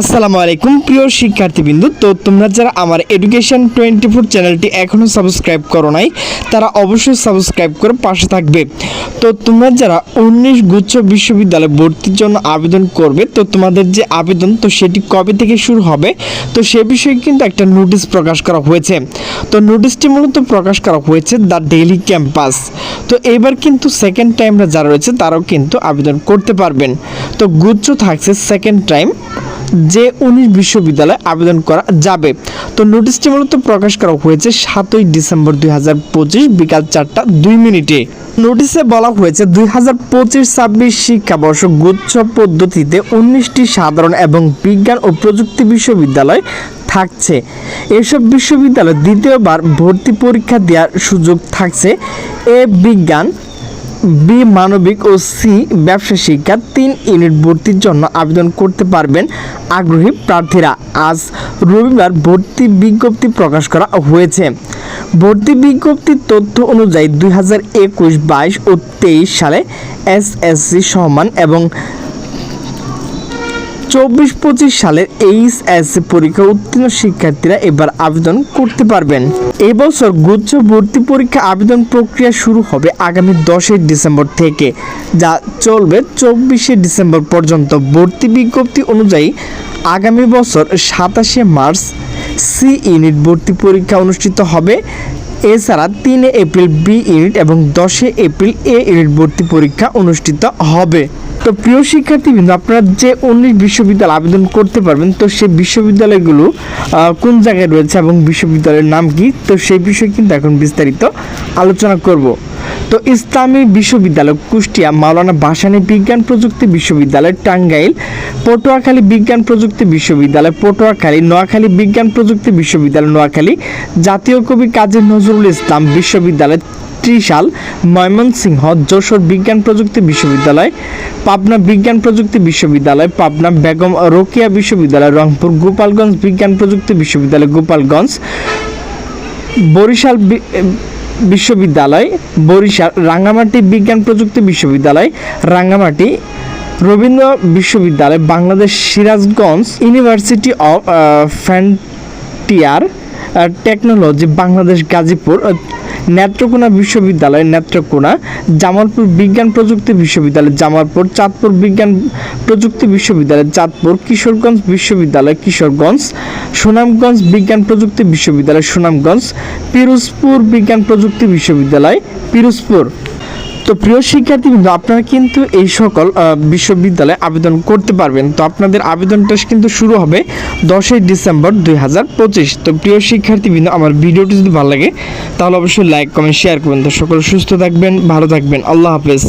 আসসালামু আলাইকুম, প্রিয় শিক্ষার্থীবৃন্দু। তো তোমরা যারা আমার এডুকেশন টোয়েন্টি ফোর চ্যানেলটি এখনও সাবস্ক্রাইব করো নাই, তারা অবশ্যই সাবস্ক্রাইব করে পাশে থাকবে। তো তোমরা যারা উনিশ গুচ্ছ বিশ্ববিদ্যালয়ে ভর্তির জন্য আবেদন করবে, তো তোমাদের যে আবেদন, তো সেটি কবে থেকে শুরু হবে? তো সে বিষয়ে কিন্তু একটা নোটিশ প্রকাশ করা হয়েছে। তো নোটিশটি মূলত প্রকাশ করা হয়েছে দ্য ডেইলি ক্যাম্পাস তো এবার কিন্তু সেকেন্ড টাইমরা যারা রয়েছে, তারাও কিন্তু আবেদন করতে পারবেন। তো গুচ্ছ থাকছে সেকেন্ড টাইম যে উনিশ বিশ্ববিদ্যালয়ে আবেদন করা যাবে। তো নোটিশটি মূলত প্রকাশ করা হয়েছে সাতই ডিসেম্বর দুই হাজার পঁচিশ বিকাল চারটা দুই মিনিটে। নোটিশে বলা হয়েছে দুই হাজার পঁচিশ ছাব্বিশ শিক্ষাবর্ষ গুচ্ছ পদ্ধতিতে উনিশটি সাধারণ এবং বিজ্ঞান ও প্রযুক্তি বিশ্ববিদ্যালয় থাকছে। এসব বিশ্ববিদ্যালয় দ্বিতীয়বার ভর্তি পরীক্ষা দেওয়ার সুযোগ থাকছে। এ বিজ্ঞান, বি মানবিক ও সি ব্যবসা শিক্ষা তিন ইউনিট ভর্তির জন্য আবেদন করতে পারবেন। আগ্রহী প্রার্থীরা আজ রবিবার ভর্তি বিজ্ঞপ্তি প্রকাশ করা হয়েছে। ভর্তি বিজ্ঞপ্তির তথ্য অনুযায়ী দুই হাজার একুশ, বাইশ ও তেইশ সালে এসএসসি সম্মান এবং চব্বিশ পঁচিশ সালের এইচএসসি পরীক্ষা উত্তীর্ণ শিক্ষার্থীরা এবার আবেদন করতে পারবেন। এবছর গুচ্ছ ভর্তি পরীক্ষা আবেদন প্রক্রিয়া শুরু হবে আগামী দশই ডিসেম্বর থেকে, যা চলবে চব্বিশে ডিসেম্বর পর্যন্ত। ভর্তি বিজ্ঞপ্তি অনুযায়ী আগামী বছর সাতাশে মার্চ সি ইউনিট ভর্তি পরীক্ষা অনুষ্ঠিত হবে। এছাড়া তিনে এপ্রিল বি ইউনিট এবং দশে এপ্রিল এ ইউনিট ভর্তি পরীক্ষা অনুষ্ঠিত হবে। তো প্রিয় শিক্ষার্থীবৃন্দ, আপনারা যে উনিশ বিশ্ববিদ্যালয় আবেদন করতে পারবেন, তো সেই বিশ্ববিদ্যালয়গুলো কোন জায়গায় রয়েছে এবং বিশ্ববিদ্যালয়ের নাম কি, তো সেই বিষয়ে কিন্তু এখন বিস্তারিত আলোচনা করব। তো ইসলামী বিশ্ববিদ্যালয়, কুষ্টিয়া, মাওলানা ভাসানী বিজ্ঞান প্রযুক্তি বিশ্ববিদ্যালয়, টাঙ্গাইল, পটুয়াখালী বিজ্ঞান প্রযুক্তি বিশ্ববিদ্যালয়, পটুয়াখালী, নোয়াখালী বিজ্ঞান প্রযুক্তি বিশ্ববিদ্যালয়, নোয়াখালী, জাতীয় কবি কাজী নজরুল ইসলাম বিশ্ববিদ্যালয় ত্রিশাল ময়মনসিংহ যশোর বিজ্ঞান প্রযুক্তি বিশ্ববিদ্যালয়, পাবনা বিজ্ঞান প্রযুক্তি বিশ্ববিদ্যালয়, পাবনা বেগম রোকেয়া বিশ্ববিদ্যালয়, রংপুর গোপালগঞ্জ বিজ্ঞান প্রযুক্তি বিশ্ববিদ্যালয়, গোপালগঞ্জ, বরিশাল বিশ্ববিদ্যালয়, বরিশাল, রাঙ্গামাটি বিজ্ঞান প্রযুক্তি বিশ্ববিদ্যালয়, রাঙ্গামাটি রবীন্দ্র বিশ্ববিদ্যালয়, Bangladesh Sirajganj university of frontier technology, Bangladesh Gazipur Netrokona বিশ্ববিদ্যালয় নেত্রকোনা জামালপুর বিজ্ঞান প্রযুক্তি বিশ্ববিদ্যালয়, জামালপুর, চাঁদপুর বিজ্ঞান প্রযুক্তি বিশ্ববিদ্যালয়, চাঁদপুর কিশোরগঞ্জ বিশ্ববিদ্যালয়, কিশোরগঞ্জ, সুনামগঞ্জ বিজ্ঞান প্রযুক্তি বিশ্ববিদ্যালয়, সুনামগঞ্জ, পিরোজপুর বিজ্ঞান প্রযুক্তি বিশ্ববিদ্যালয়, পিরোজপুর। তো প্রিয় শিক্ষার্থীবৃন্দ, আপনারা কিন্তু এই সকল বিশ্ববিদ্যালয়ে আবেদন করতে পারবেন। তো আপনাদের আবেদনটা কিন্তু শুরু হবে দশই ডিসেম্বর দুই হাজার পঁচিশ। তো প্রিয় শিক্ষার্থী শিক্ষার্থীবৃন্দ, আমার ভিডিওটি যদি ভালো লাগে, তাহলে অবশ্যই লাইক, কমেন্ট, শেয়ার করবেন। তো সকল সুস্থ থাকবেন, ভালো থাকবেন। আল্লাহ হাফেজ।